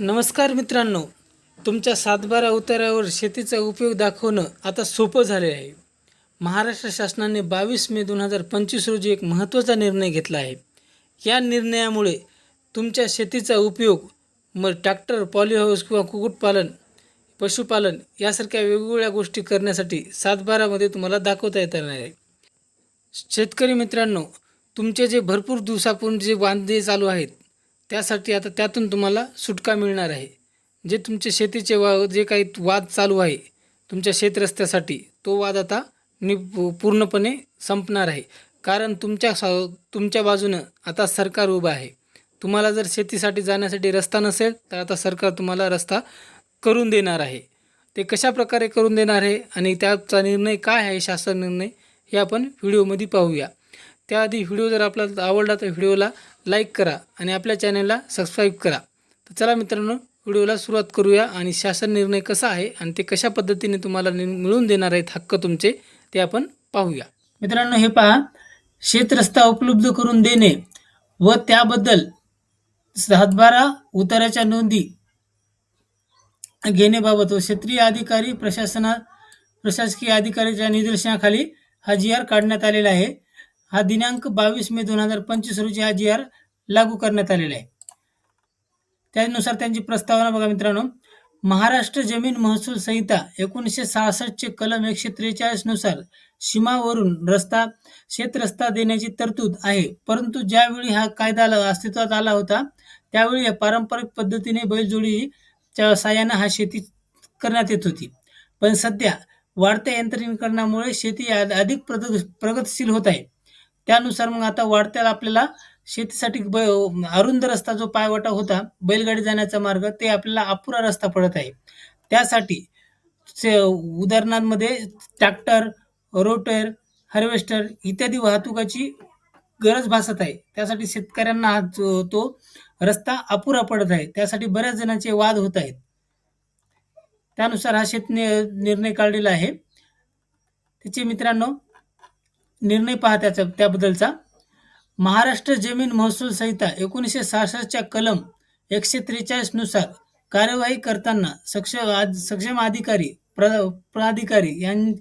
नमस्कार मित्रांनो तुमच्या सातबारा उतारावर शेतीचा उपयोग दाखवणं आता सोपं झाले आहे. महाराष्ट्र शासनाने बावीस मे दोन हजार पंचवीस रोजी एक महत्त्वाचा निर्णय घेतला आहे. या निर्णयामुळे तुमच्या शेतीचा उपयोग मग ट्रॅक्टर पॉलीहाऊस किंवा कुक्कुटपालन पशुपालन यासारख्या वेगवेगळ्या गोष्टी करण्यासाठी सातबारामध्ये तुम्हाला दाखवता येणार आहे. शेतकरी मित्रांनो तुमचे जे भरपूर दिवसापूर्वी जे वांदे चालू आहेत त्यासाठी आता त्यातून तुम्हाला सुटका मिळणार आहे. जे तुमचे शेतीचे वा जे काही वाद चालू आहे तुमच्या शेतरस्त्यासाठी तो वाद आता नि पूर्णपणे संपणार आहे. कारण तुमच्या सा तुमच्या बाजूनं आता सरकार उभं आहे. तुम्हाला जर शेतीसाठी जाण्यासाठी रस्ता नसेल तर आता सरकार तुम्हाला रस्ता करून देणार आहे. ते कशा प्रकारे करून देणार आहे आणि त्याचा निर्णय काय आहे शासन निर्णय हे आपण व्हिडिओमध्ये पाहूया. त्याआधी व्हिडिओ जर आपल्याला आवडला तर व्हिडिओला लाईक करा आणि आपल्या चॅनलला सबस्क्राईब करा. तर चला मित्रांनो व्हिडिओला सुरुवात करूया आणि शासन निर्णय कसा आहे आणि ते कशा पद्धतीने तुम्हाला नि मिळवून देणार आहेत हक्क तुमचे ते आपण पाहूया. मित्रांनो हे पहा. शेतरस्ता उपलब्ध करून देणे व त्याबद्दल सातबारा उताराच्या नोंदी घेण्याबाबत व क्षेत्रीय अधिकारी प्रशासना प्रशासकीय अधिकाऱ्याच्या निदर्शनाखाली हा जी आर काढण्यात आलेला आहे. हा दिनांक बावीस मे दोन हजार पंचवीस रोजी हा जी आर लागू करण्यात आलेला आहे. त्यानुसार त्यांची प्रस्तावना बघा मित्रांनो. महाराष्ट्र जमीन महसूल संहिता एकोणीसशे सहासष्टचे कलम एकशे त्रेचाळीसनुसार सीमावरून रस्ता शेतरस्ता देण्याची तरतूद आहे. परंतु ज्यावेळी हा कायदा अस्तित्वात आला होता त्यावेळी पारंपरिक पद्धतीने बैलजोडीच्या साह्यानं हा शेती करण्यात येत होती. पण सध्या वाढत्या यंत्रीकरणामुळे शेती अधिक प्रगत प्रगतशील होत आहे. त्यानुसार मग आता वाढत्याला आपल्याला शेतीसाठी ब अरुंद रस्ता जो पायवाटा होता बैलगाडी जाण्याचा मार्ग ते आपल्याला अपुरा रस्ता पडत आहे. त्यासाठी उदाहरणांमध्ये ट्रॅक्टर रोटर हार्वेस्टर इत्यादी वाहतुकाची गरज भासत आहे. त्यासाठी शेतकऱ्यांना हा जो- तो रस्ता अपुरा पडत आहे. त्यासाठी बऱ्याच जणांचे वाद होत आहेत. त्यानुसार हा शेत नि- निर्णय काढलेला आहे. त्याचे मित्रांनो निर्णय पहा त्याचा त्याबद्दलचा. महाराष्ट्र जमीन महसूल संहिता एकोणीसशे सहासष्टच्या कलम एकशे त्रेचाळीसनुसार कार्यवाही करताना सक्षम सक्षम अधिकारी प्र प्राधिकारी यां-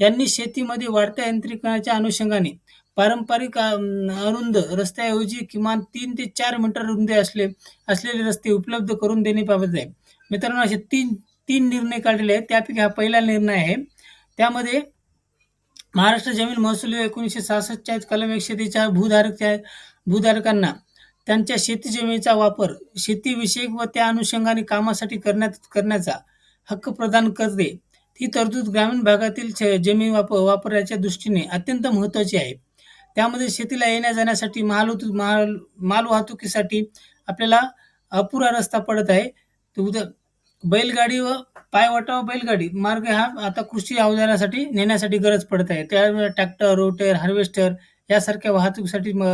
यांनी शेतीमध्ये वाढत्या यंत्रिकरणाच्या अनुषंगाने पारंपरिक अरुंद रस्त्याऐवजी किमान तीन ते चार मीटर रुंदी असले असलेले रस्ते उपलब्ध करून देणे बाबत आहे. मित्रांनो असे तीन तीन निर्णय काढलेले आहेत. त्यापैकी हा पहिला निर्णय आहे. त्यामध्ये महाराष्ट्र जमीन महसूल एकोणीसशे सहासष्टच्या कलम एकशे त्रेचाळ भूधारक भूधारकांना त्यांच्या शेती जमिनीचा वापर शेतीविषयक व त्या अनुषंगाने कामासाठी करण्यात करण्याचा हक्क प्रदान करते. ही तरतूद ग्रामीण भागातील श- जमीन वापर वापराच्या दृष्टीने अत्यंत महत्त्वाची आहे. त्यामध्ये शेतीला येण्या जाण्यासाठी माल माल माल वाहतुकीसाठी आपल्याला अपुरा रस्ता पडत आहे. तर उद्या बैलगाडी व पायवाटा व बैलगाडी मार्ग हा आता कृषी अवजारासाठी नेण्यासाठी गरज पडत आहे. त्यामुळे ट्रॅक्टर रोटर हार्वेस्टर यासारख्या वाहतुकीसाठी म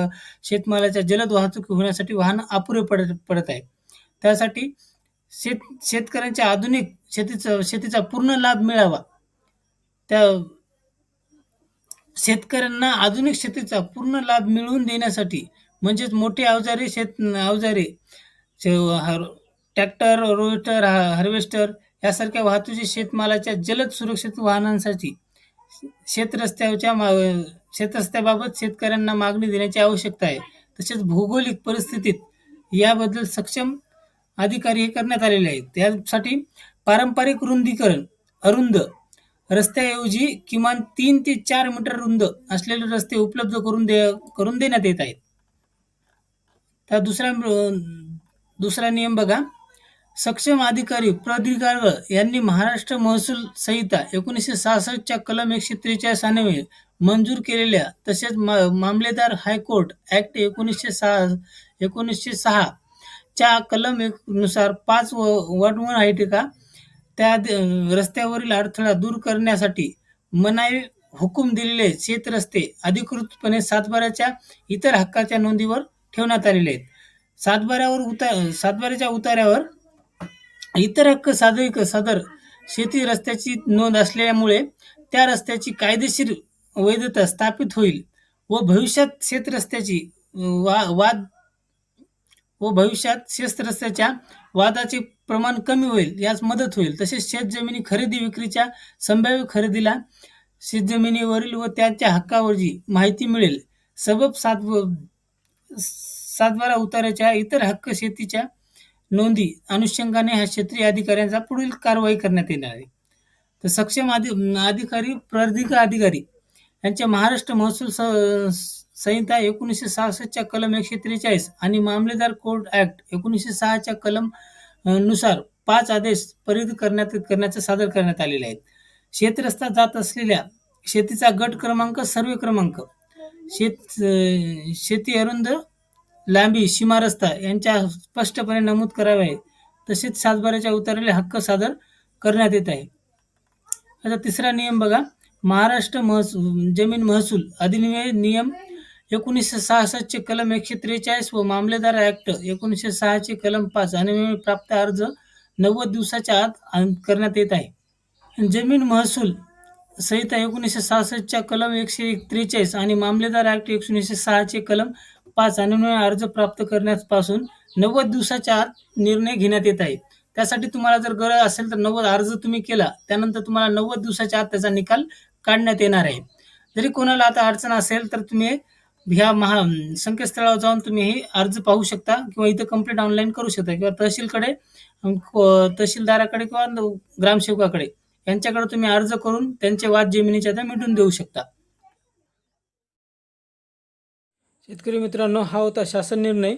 शेतमालाच्या जलद वाहतूक होण्यासाठी वाहन अपुरे पडत पडत आहे त्यासाठी शेत शेतकऱ्यांच्या आधुनिक शेतीचा शेतीचा पूर्ण लाभ मिळावा. त्या शेतकऱ्यांना आधुनिक शेतीचा पूर्ण लाभ मिळवून देण्यासाठी म्हणजेच मोठे अवजारे शेत अवजारे शे- हार- ट्रॅक्टर रोटर हा- हार्वेस्टर यासारख्या वाहतुकी शेतमालाच्या जलद सुरक्षित वाहनांसाठी शेतरस्त्याच्या मा शेतरस्त्याबाबत शेतकऱ्यांना मागणी देण्याची आवश्यकता आहे. तसेच भौगोलिक परिस्थितीत याबद्दल सक्षम अधिकारी हे करण्यात आलेले आहेत. त्यासाठी पारंपरिक रुंदीकरण अरुंद रस्त्याऐवजी किमान तीन ते चार मीटर रुंद असलेले रस्ते उपलब्ध करून दे करून देण्यात येत आहेत. त्या दुसरा दुसरा नियम बघा. सक्षम अधिकारी प्राधिकार यांनी महाराष्ट्र महसूल संहिता एकोणीसशे सहासष्टच्या कलम एकशे त्रेचाळीस अन्वये मंजूर केलेल्या तसेच मा मामलेदार हायकोर्ट ॲक्ट एकोणीसशे सहा एकोणीसशे सहा च्या कलम एक नुसार पाच व वन वन आहे. टीका त्या द- रस्त्यावरील अडथळा दूर करण्यासाठी मनाई हुकूम दिलेले शेतरस्ते अधिकृतपणे सातबाऱ्याच्या इतर हक्काच्या नोंदीवर ठेवण्यात आलेले आहेत. सातबाऱ्यावर उतार सातबाऱ्याच्या उतार्यावर इतर हक्क सादर सदर शेती रस्त्याची नोंद असल्यामुळे त्या रस्त्याची कायदेशीर वैधता स्थापित होईल व भविष्यात शेत रस्त्याची वा वाद व भविष्यात शेतरस्त्याच्या वादाचे प्रमाण कमी होईल यास मदत होईल. तसेच शेतजमिनी खरेदी विक्रीच्या संभाव्य खरेदीला शेतजमिनीवरील व त्यांच्या हक्कावरची माहिती मिळेल. सबब सात सातबारा उताराच्या इतर हक्क शेतीच्या नोंदी अनुषंगाने ह्या क्षेत्रीय अधिकाऱ्यांचा पुढील कारवाई करण्यात येणार आहे. तर सक्षम अधि अधिकारी प्रदीर्घ अधिकारी यांच्या महाराष्ट्र महसूल स- संहिता एकोणीसशे सहासष्टच्या कलम एकशे त्रेचाळीस आणि मामलेदार कोर्ट ऍक्ट एकोणीसशे सहाच्या कलमनुसार पाच आदेश परिध करण्यात करण्याचे सादर करण्यात आलेले आहेत. शेतरस्ता जात असलेल्या शेतीचा गट क्रमांक सर्वे क्रमांक शेत शेती अरुंद लांबी सीमा रस्ता यांच्या स्पष्टपणे नमूद करावे. आहे तसेच सातबाऱ्याच्या उतारेला हक्क सादर करण्यात येत आहे. आता तिसरा नियम बघा. महाराष्ट्र महसूल जमीन महसूल अधिनियम नियम एकोणीसशे सहासष्टचे कलम एकशे त्रेचाळीस व मामलेदार ऍक्ट एकोणीसशे सहाचे कलम पाच अनियमित प्राप्त अर्ज नव्वद दिवसाच्या आत करण्यात येत आहे. जमीन महसूल संहिता एकोणीसशे सहासष्टच्या कलम एकशे त्रेचाळीस आणि मामलेदार ऍक्ट एकोणीसशे सहाचे कलम पाच अनुन्वय अर्ज प्राप्त करण्यापासून नव्वद दिवसाच्या आत निर्णय घेण्यात येत आहे त्यासाठी तुम्हाला जर गरज असेल तर नव्वद अर्ज तुम्ही केला त्यानंतर तुम्हाला नव्वद दिवसाच्या आत त्याचा निकाल काढण्यात येणार आहे. जरी कोणाला आता अडचण असेल तर तुम्ही ह्या महा संकेतस्थळावर जाऊन तुम्ही हे अर्ज पाहू शकता किंवा इथं कंप्लीट ऑनलाईन करू शकता किंवा तहसीलकडे तहसीलदाराकडे किंवा न- ग्रामसेवकाकडे यांच्याकडे तुम्ही अर्ज करून त्यांचे वाद जमिनीच्या आता मिटून देऊ शकता. शेतकरी मित्रांनो हा होता शासन निर्णय.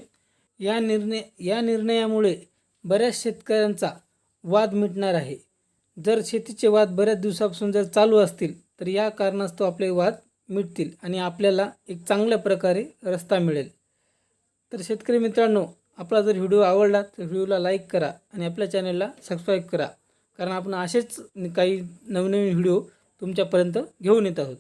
या निर्णय या निर्णयामुळे बऱ्याच शेतकऱ्यांचा वाद मिटणार आहे. जर शेतीचे वाद बऱ्याच दिवसापासून जर चालू असतील तर या कारणास्तव आपले वाद मिटतील आणि आपल्याला एक चांगल्या प्रकारे रस्ता मिळेल. तर शेतकरी मित्रांनो आपला जर व्हिडिओ आवडला तर व्हिडिओला लाईक करा आणि आपल्या चॅनलला सबस्क्राईब करा. कारण आपण असेच काही नवनवीन व्हिडिओ तुमच्यापर्यंत घेऊन येत आहोत.